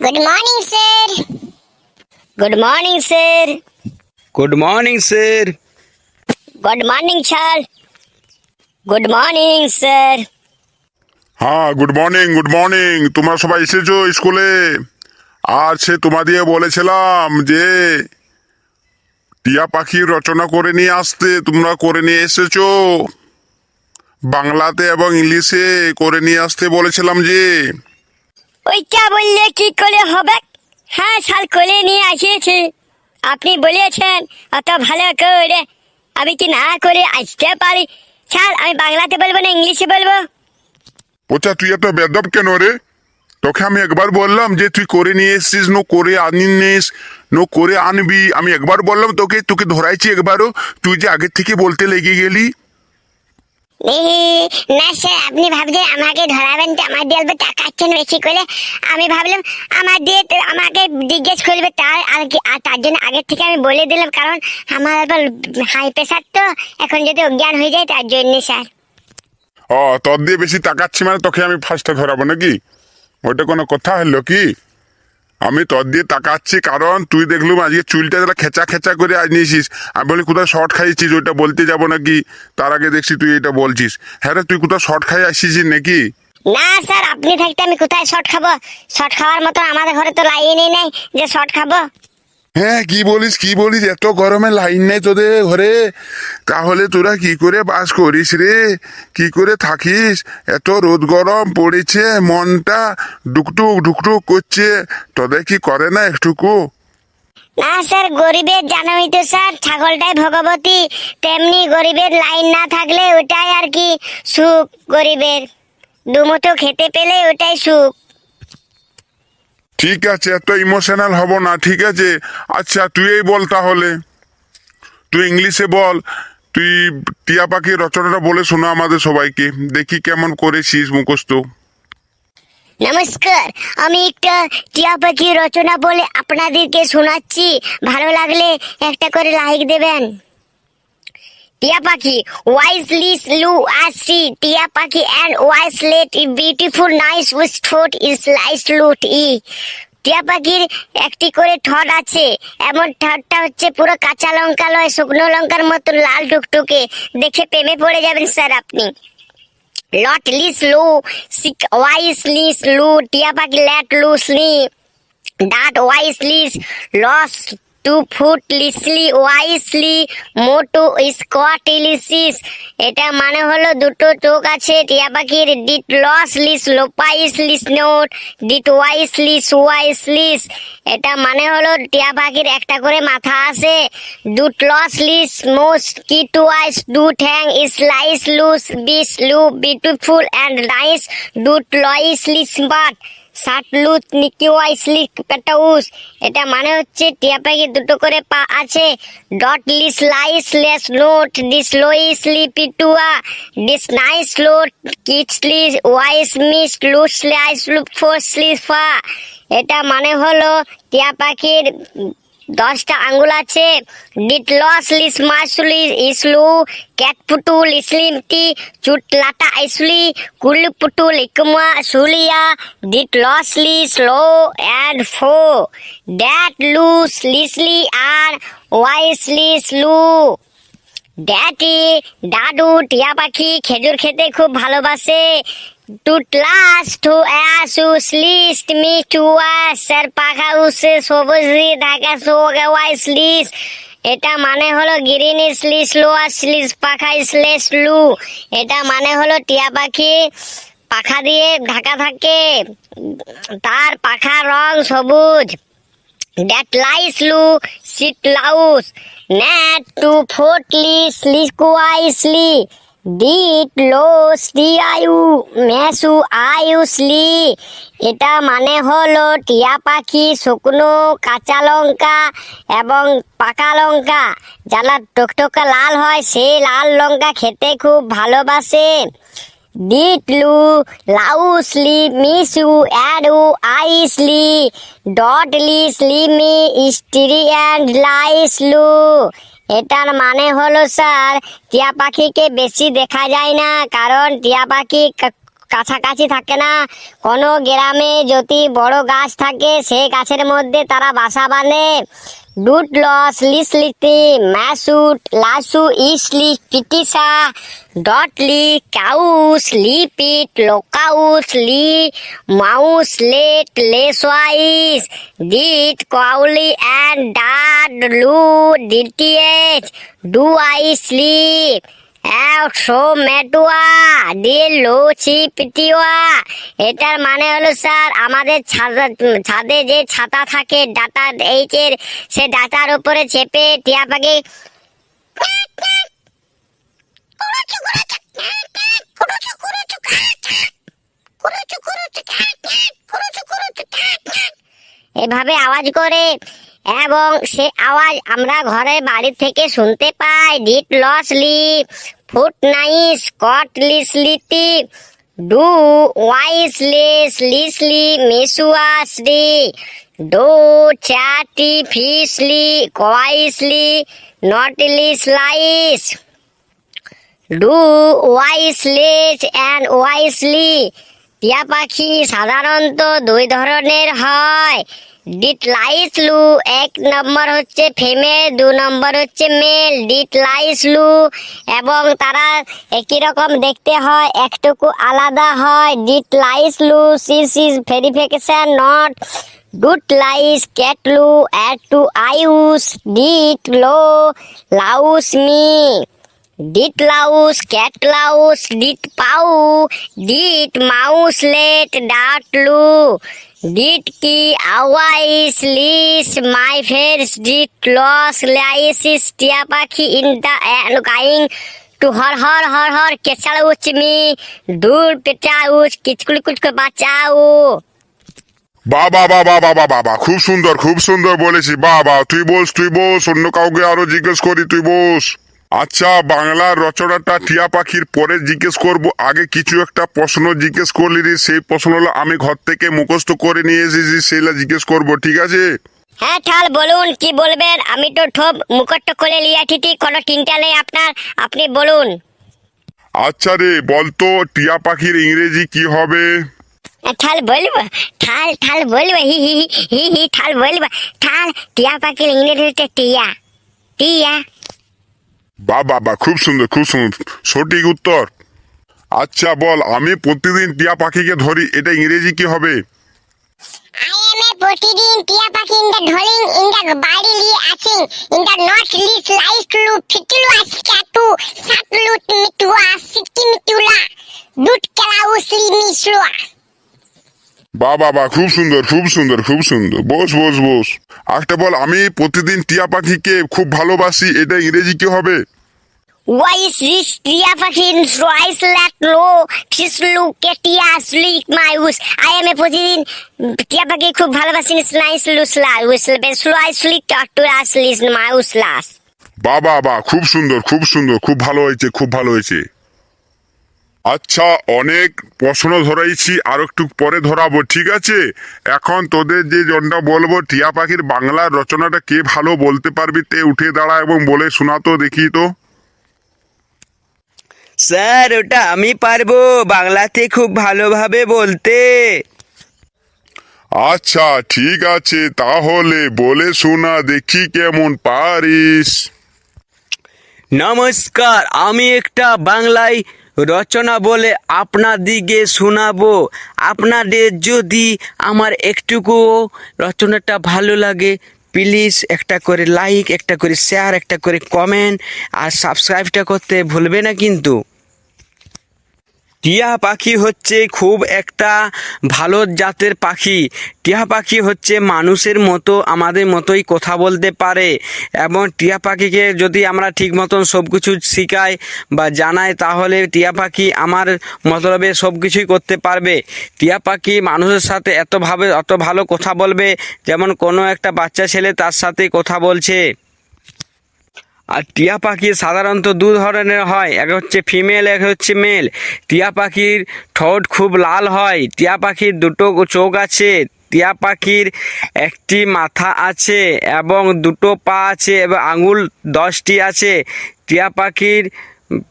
Good morning sir good morning sir good morning sir good morning sir good morning sir হ্যাঁ good morning good morning তোমরা সবাই এসেছ স্কুলে? আর সে তোমাদের বলেছিলাম যে টিয়া পাখি রচনা করে নিয়ে আসতে তোমরা করে নিয়ে এসেছ। বাংলাতে এবং ইংলিশে করে নিয়ে আসতে বলেছিলাম যে ওইটা বললে কি করে হবে? হ্যাঁ স্যার কোলে নিয়ে আসিয়েছি। আপনি বলেছেন, অত ভালো করে আমি কি না করে আসতে পারি? স্যার, আমি বাংলাতে বলব না, ইংলিশে বলব? ওচা তুই এত বেদব কেন রে? তোকে আমি একবার বললাম যে তুই করে নিয়ে এসছিস, নো করে আনিস, নো করে আনবি। আমি একবার বললাম তোকে তোকে ধরাইছি একবারও। তুই যে আগের থেকে বলতে লেগে গেলি। না স্যার, আপনি ভাবছেন আমাকে ধরাবেন আমার দিয়ে অল্প বেশি করে? আমি ভাবলাম, আমার দিয়ে আমাকে জিজ্ঞেস করবে, তার আর কি, আর তার জন্য আগের থেকে আমি বলে দিলাম, কারণ আমার অল্প হাই প্রেশার তো, এখন যদি অজ্ঞান হয়ে যায়, তার জন্য স্যার। ও, তোর দিয়ে বেশি তাকাচ্ছি মানে তোকে আমি ফার্স্টে ধরাবো নাকি? ওটা কোনো কথা হলো কি? আমি তোর দিয়ে তাকাচ্ছি, কারণ তুই দেখলুম আজকে চুলটা যারা খেচা খেচা করে আজ নিয়েছিস আমি বলি কোথায় শর্ট খাইছিস ওইটা বলতে যাব নাকি? তার আগে দেখছি তুই এটা বলছিস। হ্যাঁ রে, তুই কোথাও শর্ট খাই আসিস নাকি? না স্যার, আপনি থাকতে আমি কোথায় শর্ট খাব? শর্ট খাওয়ার মতো আমাদের ঘরে তো লাইনই নেই যে শর্ট খাব। হ্যাঁ কি বলিস কি বলিস? এত গরমে লাইন নেই তোদের ঘরে। তাহলে তোরা কি করে বাস করিস রে? কি করে থাকিস? এত রোদ গরম পড়েছে, মনটা ডুকটুক ডুকটুক করছে। তোদের কি করে না একটুকু? না স্যার, গরিবের জানোই তো স্যার, ছাগলটাই ভগবতী। তেমনি গরিবের লাইন না থাকলে ওটাই আর কি সুখ গরিবের। দুমুঠো খেতে পেলে ওটাই সুখ। ঠিক আছে, এত ইমোশনাল হব না, ঠিক আছে? আচ্ছা তুই এই বল তাহলে। তুই ইংলিশে বল। তুই টিয়া পাখির রচনাটা বলে শোনা আমাদের সবাইকে। দেখি কেমন করেছিস মুখস্থ। নমস্কার, আমি একটা টিয়া পাখি রচনা বলে আপনাদেরকে শোনাচ্ছি। ভালো লাগলে একটা করে লাইক দেবেন। টিয়া পাখি ওয়াইসলি স্লু আসি টিয়া পাখি অ্যান্ড ওয়াইসলেট বিউটিফুল নাইস উইথ ঠোঁট ইজ লাইস লুট ই টিয়া পাখির একটি করে ঠোঁট আছে। এমন ঠটটা হচ্ছে পুরো কাঁচা লঙ্কা লয়, শুকনো লঙ্কার মতো, লাল টুকটুকে। দেখে প্রেমে পড়ে যাবেন স্যার আপনি। লট লিস লু সিক ওয়াইস লিস লু টিয়া পাখি ল্যাট লুসলি ডাট ওয়াইস লিস লস টু ফুট লিসলি, ওয়াইসলি, মোটু, স্কট ইলিসিস। এটা মানে হলো দুটো চোখ আছে, টিয়া পাখির, ডিট লস লিস, লোপাইস লিস, নোট, ডিট ওয়াইস লিস ওয়াইস লিস। এটা মানে হলো টিয়া পাখির একটা করে মাথা আছে, দুট লস লিস মোস্ট টু আইস ডু ঠ্যাং ইস লাইস লুস বিস লু বিউটিফুল অ্যান্ড নাইস ডুট লইস লিস বাট নিকিওয়াই স্লিক পেটাউস এটা মানে হচ্ছে টিয়া পাখি দুটো করে পা আছে। ডট লিস লাইস, লেস নোট, ডিস লই স্লিপি টুয়া, ডিস নাইস লোট কিচলি ওয়াইস মিস লুস লাইস, লুপ ফোর ফা। এটা মানে হলো টিয়া পাখির দশটা আঙ্গুল আছে। ডিট লস, লিস মাসুলি, ইসলু, ক্যাট পুটুল ইসলিমটি চুট লাটা আইসলি, কুলি পুটুল ইকুমা, সুলিয়া ডিট লস, লিস, লো অ্যান্ড ফো। ড্যাট, লুস, লিসলি আর ওয়াইস ওয়াইসলি স্লু ড্যাটি দাদু টিয়া পাখি খেজুর খেতে খুব ভালোবাসে। টুটলাস টু অ্যাসু স্লিস্ট মি টু আসার পাখা উসে সবুজি ঢাকা সোগে ওয়াই স্লিস এটা মানে হলো গ্রিন স্লিস লো আর স্লিস পাখা স্লেস লু এটা মানে হলো টিয়া পাখি পাখা দিয়ে ঢাকা থাকে তার পাখার রং সবুজ lies, lu, sit laus. Net to fortly slick wisely ডিট লোস আয়ু মেসু আয়ুসলি এটা মানে হলো টিয়া পাখি শুকনো কাঁচা লঙ্কা এবং পাকা লঙ্কা যারা টকটকা লাল হয় সেই লাল লঙ্কা খেতে খুব ভালোবাসে ডিটলু লাউসলি মিসু অ্যাডু আইসলি ডটলি স্লিমি স্ট্রি অ্যান্ড লাইসলু এটার মানে হলো স্যার টিয়া পাখিকে বেশি দেখা যায় না কারণ টিয়া পাখি ক- কাছাকাছি থাকে না। কোনো গ্রামে যদি বড় গাছ থাকে সেই গাছের মধ্যে তারা বাসা বাঁধে। ডুট লস লিসলিতি ম্যাসুট, লাসু ইসলি পিটিসা ডটলি কাউস, লিপিট, লোকাউস, লি, মাউস, লেট লেসওয়াইস ডিট, কাউলি, অ্যান্ড, ডাট, লু ডিটিএচ ডু আই স্লিপ একশো মেটুয়া দিয়ে লোচি পিটিওয়া এটার মানে হলো স্যার আমাদের ছাদা ছাদে যে ছাতা থাকে ডাটা এইচের সে ডাটার উপরে চেপে টিয়া পাখি এভাবে আওয়াজ করে এবং সে আওয়াজ আমরা ঘরের বাড়ি থেকে শুনতে পাই। ডিট লসলি ফুট নাইস কট লিসলিটি ডু ওয়াইস ওয়াইসলেস লিসলি মেসুয়াসলি ডো চাটি ফিসলি কোয়াইসলি নটলি স্লাইস ডু ওয়াইস ওয়াইসলেস অ্যান্ড ওয়াইসলি টিয়া পাখি সাধারণত দুই ধরনের হয়। ডিট লাইসলু এক নম্বর হচ্ছে ফিমেল দু নম্বর হচ্ছে মেল ডিট লাইসলু এবং তারা একই রকম দেখতে হয়, একটুকু আলাদা হয়। ডিট লাইসলু সিস ইজ ভেরিফিকেশন নট ডুট লাইস ক্যাটলু অ্যাট টু আইউস ডিট লো লাউস মি ডিট লাউস ক্যাট লাউস ডিট পাউ ডিট মাউস লেট ডাট লু ডিট কি আওয়াইস লিস মাই ফেস ডিট লস লাইসিস টিয়া পাখি ইন দ্য গাইং টু হর হর হর হর কেচাউচ মি দূর পেচাউচ কিচকুল কুচকে বাঁচাও বাবা বাবা বাবা বাবা, খুব সুন্দর খুব সুন্দর বলেছি, বাবা, তুই বস তুই বস, অন্য কাউকে আরও জিজ্ঞেস করি, তুই বস। আচ্ছা বাংলার রচনাটা টিয়া পাখির পরে জিজ্ঞেস করব। আগে কিছু একটা প্রশ্ন জিজ্ঞেস করলি রে, সেই প্রশ্নগুলো আমি ঘর থেকে মুখস্থ করে নিয়ে এসেছি সেইগুলা জিজ্ঞেস করব ঠিক আছে? হ্যাঁ ঠাল বলুন কি বলবেন? আমি তো ঠোপ মুকট্ট করে ঠিকই কোনো চিন্তা নেই আপনার। আপনি বলুন। আচ্ছা রে বলতো টিয়া পাখির ইংরেজি কি হবে? ঠাল বলব। ঠাল ঠাল বলব হি হি হি, হি হি ঠাল বলব। ঠাল টিয়া পাখির ইংরেজি হচ্ছে টিয়া। টিয়া। বা বাবা খুব সুন্দর খুব সুন্দর। সঠিক উত্তর। আচ্ছা বল, আমি প্রতিদিন টিয়া পাখিকে ধরি, এটা ইংরেজি কি হবে? প্রতিদিন টিয়া পাখি ইন দ্য ঢলিং ইন দ্য বাড়ি লি আছেন ইন দ্য নট লিস লাইক লু ফিটলু আসকাতু সাতলু মিটুয়া সিটি মিটুলা দুট কালাউসলি মিসলুয়া বা বাবা খুব সুন্দর খুব সুন্দর খুব সুন্দর। বস বস বস। একটা বল আমি প্রতিদিন টিয়া পাখিকে খুব ভালোবাসি এটা ইংরেজি কি হবে? ওয়াইস রিস টিয়া পাখির সোয়াইস ল্যাট লো ফিসলু কেটিয়া স্লিক মাইউস আই এম এ প্রতিদিন টিয়া পাখি খুব ভালোবাসি স্নাইস লুসলা উসলবে স্লোয়াই স্লিক টু আসলিস মাইউস লাস বা বাবা খুব সুন্দর খুব সুন্দর খুব ভালো হয়েছে খুব ভালো হয়েছে। আচ্ছা অনেক প্রশ্ন ধরাইছি আর একটু পরে ধরাবো ঠিক আছে? এখন তোদের যে জনটা বলব টিয়া পাখির বাংলার রচনাটা কে ভালো বলতে পারবি? তে উঠে দাঁড়া এবং বলে শোনা তো দেখি তো। স্যার ওটা আমি পারব বাংলাতে খুব ভালোভাবে বলতে। আচ্ছা ঠিক আছে তাহলে বলে শোনা দেখি কেমন পারিস। নমস্কার আমি একটা বাংলায় রচনা বলে আপনাদিকে শোনাবো। আপনাদের যদি আমার একটুকুও রচনাটা ভালো লাগে প্লিজ একটা করে লাইক একটা করে শেয়ার একটা করে কমেন্ট আর সাবস্ক্রাইবটা করতে ভুলবে না কিন্তু। টিয়া পাখি হচ্ছে খুব একটা ভালো জাতের পাখি। টিয়া পাখি হচ্ছে মানুষের মতো, আমাদের মতোই কথা বলতে পারে এবং টিয়া পাখিকে যদি আমরা ঠিক মতন সব কিছু শেখাই বা জানাই, তাহলে টিয়া পাখি আমার মতলবে সব কিছুই করতে পারবে। টিয়া পাখি মানুষের সাথে এতভাবে, অত ভালো কথা বলবে, যেমন কোনো একটা বাচ্চা ছেলে তার সাথে কথা বলছে। আর টিয়া পাখি সাধারণত দু ধরনের হয়। এক হচ্ছে ফিমেল এক হচ্ছে মেল টিয়া পাখির ঠোঁট খুব লাল হয়। টিয়া পাখির দুটো চোখ আছে। টিয়া পাখির একটি মাথা আছে এবং দুটো পা আছে এবং আঙুল দশটি আছে। টিয়া পাখির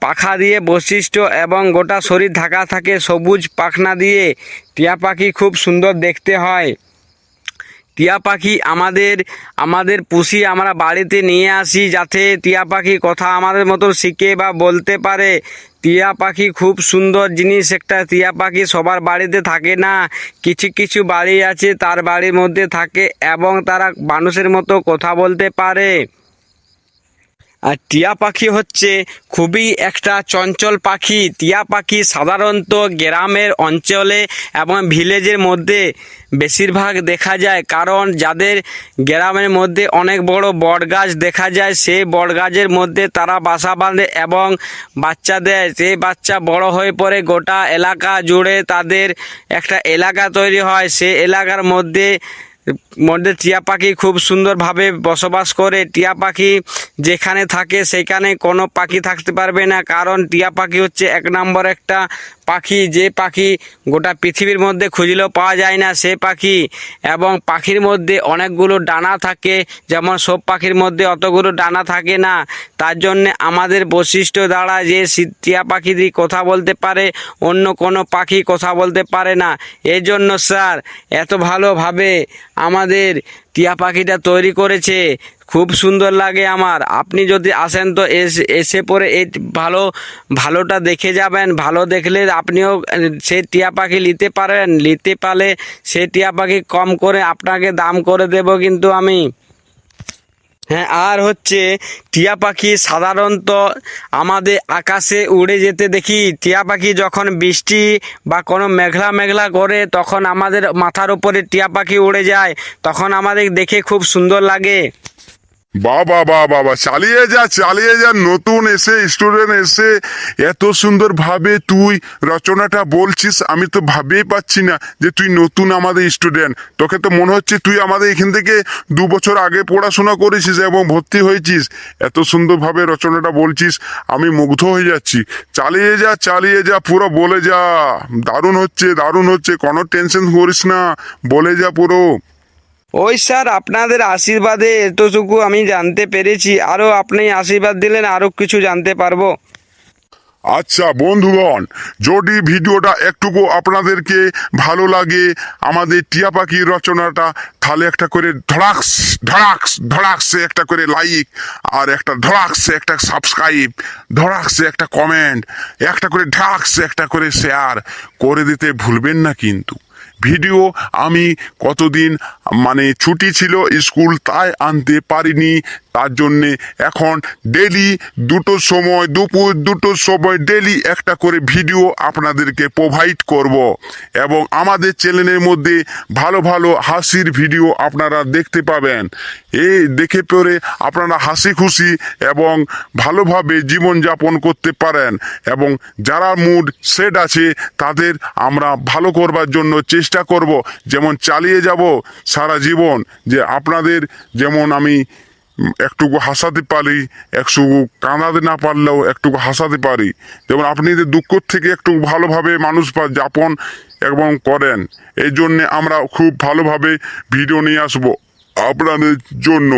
পাখা দিয়ে বৈশিষ্ট্য এবং গোটা শরীর ঢাকা থাকে সবুজ পাখনা দিয়ে। টিয়া পাখি খুব সুন্দর দেখতে হয়। টিয়া পাখি আমাদের আমাদের পুষি, আমরা বাড়িতে নিয়ে আসি যাতে টিয়া পাখি কথা আমাদের মতো শিখে বা বলতে পারে। টিয়া পাখি খুব সুন্দর জিনিস একটা। টিয়া পাখি সবার বাড়িতে থাকে না। কিছু কিছু বাড়ি আছে, তার বাড়ির মধ্যে থাকে এবং তারা মানুষের মতো কথা বলতে পারে। আর টিয়া পাখি হচ্ছে খুবই একটা চঞ্চল পাখি। টিয়া পাখি সাধারণত গ্রামের অঞ্চলে এবং ভিলেজের মধ্যে বেশিরভাগ দেখা যায়। কারণ যাদের গ্রামের মধ্যে অনেক বড় বট গাছ দেখা যায় সেই বট গাছের মধ্যে তারা বাসা বাঁধে এবং বাচ্চা দেয় সেই বাচ্চা বড় হয়ে পড়ে গোটা এলাকা জুড়ে তাদের একটা এলাকা তৈরি হয়। সেই এলাকার মধ্যে মধ্যে টিয়া পাখি খুব সুন্দরভাবে বসবাস করে। টিয়া পাখি যেখানে থাকে সেখানে কোনো পাখি থাকতে পারবে না, কারণ টিয়া পাখি হচ্ছে এক নম্বর একটা পাখি, যে পাখি গোটা পৃথিবীর মধ্যে খুঁজলেও পাওয়া যায় না, সে পাখি। এবং পাখির মধ্যে অনেকগুলো ডানা থাকে, যেমন সব পাখির মধ্যে অতগুলো ডানা থাকে না। তার জন্য আমাদের বৈশিষ্ট্য দ্বারা যে টিয়া পাখি দিয়ে কথা বলতে পারে, অন্য কোনো পাখি কথা বলতে পারে না। এই জন্য স্যার, এত ভালোভাবে আমাদের টিয়া পাখিটা তৈরি করেছে। খুব সুন্দর লাগে আমার। আপনি যদি আসেন তো এসে পরে এই ভালো ভালোটা দেখে যাবেন। ভালো দেখলে আপনিও আহ, সে টিয়া পাখি নিতে পারেন। নিতে পারলে সে টিয়া পাখি কম করে আপনাকে দাম করে দেব কিন্তু আমি। হ্যাঁ আর হচ্ছে টিয়া পাখি সাধারণত আমাদের আকাশে উড়ে যেতে দেখি। টিয়া পাখি যখন বৃষ্টি বা কোনো মেঘলা মেঘলা করে তখন আমাদের মাথার উপরে টিয়া পাখি উড়ে যায়। তখন আমাদের দেখে খুব সুন্দর লাগে। বাবা বাবা বাবা, চালিয়ে যা চালিয়ে যা, নতুন এসে স্টুডেন্ট এসে, এত সুন্দর ভাবে তুই রচনাটা বলছিস, আমি তো ভাবেই পাচ্ছি না যে তুই নতুন আমাদের স্টুডেন্ট তোকে তো মনে হচ্ছে তুই আমাদের এখান থেকে দু বছর আগে পড়াশোনা করেছিস এবং ভর্তি হয়েছিস। এত সুন্দরভাবে রচনাটা বলছিস, আমি মুগ্ধ হয়ে যাচ্ছি। চালিয়ে যা চালিয়ে যা, পুরো বলে যা। দারুণ হচ্ছে দারুণ হচ্ছে, কোনো টেনশন করিস না, বলে যা পুরো। ওই স্যার, আপনাদের আশীর্বাদে এতটুকু আমি জানতে পেরেছি। আরও আপনি আশীর্বাদ দিলেন আরও কিছু জানতে পারব। আচ্ছা বন্ধুগণ, যদি ভিডিওটা একটুকু আপনাদেরকে ভালো লাগে, আমাদের টিয়া পাখির রচনাটা তাহলে একটা করে ধড়াক্স ধড়াক্স, ধড়াক্সে একটা করে লাইক আর একটা ধড়াক্সে একটা সাবস্ক্রাইব ধড়াক্সে একটা কমেন্ট একটা করে ঢাকসে একটা করে শেয়ার করে দিতে ভুলবেন না কিন্তু। ভিডিও আমি কতদিন মানে ছুটি ছিল স্কুল তাই আনতে পারিনি। তার জন্যে এখন ডেলি দুটো সময়, দুপুর দুটোর সময় ডেলি একটা করে ভিডিও আপনাদেরকে প্রোভাইড করব। এবং আমাদের চ্যানেলের মধ্যে ভালো ভালো হাসির ভিডিও আপনারা দেখতে পাবেন। এই দেখে পরে আপনারা হাসি খুশি এবং ভালোভাবে জীবনযাপন করতে পারেন এবং যারা মুড সেট আছে, তাদের আমরা ভালো করবার জন্য চেষ্টা করব। যেমন চালিয়ে যাব সারা জীবন, যে আপনাদের যেমন আমি একটুকু হাসাতে পারি, একটু কাঁদাতে না পারলেও একটুকু হাসাতে পারি। যেমন আপনি যে দুঃখ থেকে একটু ভালোভাবে মানুষ যাপন এবং করেন, এই জন্যে আমরা খুব ভালোভাবে ভিডিও নিয়ে আসব আপনাদের জন্য।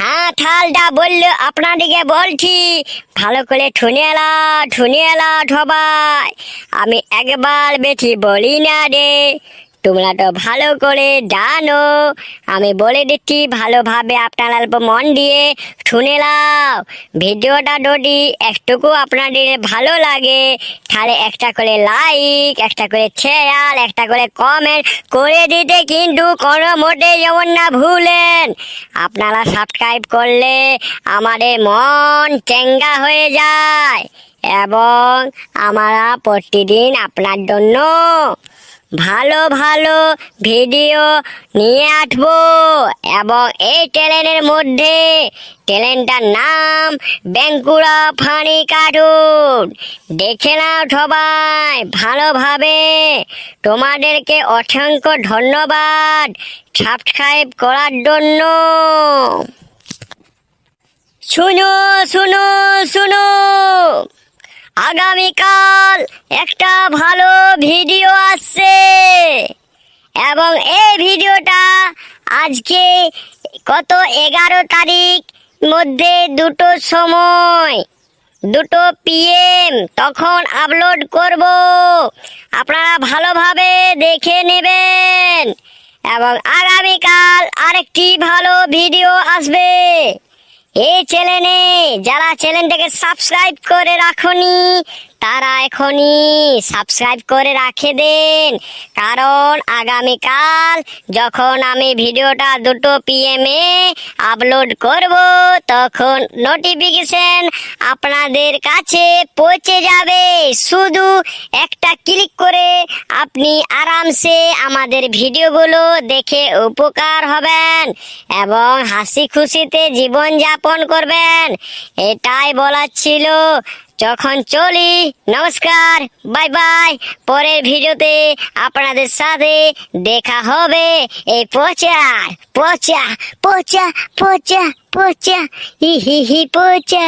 হ্যাঁ থালটা বলল, আপনাদিকে বলছি, ভালো করে ঠুনে এলা এলা সবাই। আমি একবার বেশি বলি না রে তোমরা তো ভালো করে জানো। আমি বলে দিচ্ছি, ভালোভাবে আপনার অল্প মন দিয়ে শুনে নাও। ভিডিওটা যদি একটুকু আপনাদের ভালো লাগে, তাহলে একটা করে লাইক একটা করে শেয়ার একটা করে কমেন্ট করে দিতে কিন্তু কোনো মোটে যেমন না ভুলেন। আপনারা সাবস্ক্রাইব করলে আমাদের মন চেঙ্গা হয়ে যায় এবং আমরা প্রতিদিন আপনার জন্য ভালো ভালো ভিডিও নিয়ে আসব। এবং এই চ্যানেলের মধ্যে চ্যানেলটার নাম বেঙ্কুড়া ফানি কার্টুন। দেখে নাও সবাই ভালোভাবে। তোমাদেরকে অসংখ্য ধন্যবাদ সাবস্ক্রাইব করার জন্য। শুনো শুনো শুনো। আগামীকাল একটা ভালো ভিডিও আসছে। এবং এই ভিডিওটা আজকে কত এগারো তারিখ মধ্যে দুটো সময়, দুটো পিএম তখন আপলোড করব। আপনারা ভালোভাবে দেখে নেবেন। এবং আগামীকাল আরেকটি ভালো ভিডিও আসবে। এই চ্যানেলে যারা চ্যানেলটাকে সাবস্ক্রাইব করে রাখনি তারা এখনই সাবস্ক্রাইব করে রাখে দেন। কারণ আগামীকাল যখন আমি ভিডিওটা দুটো পিএমে আপলোড করব, তখন নোটিফিকেশন আপনাদের কাছে পৌঁছে যাবে। শুধু একটা ক্লিক করে আপনি আরামসে আমাদের ভিডিওগুলো দেখে উপকার হবেন এবং হাসি খুশিতে জীবন যাপন করবেন। এটাই বলার ছিল যখন চলি, নমস্কার বাই বাই পরের ভিডিওতে আপনাদের সাথে দেখা হবে। এই পচা পচা পচা পচা পচা, হি হি হি, পচা।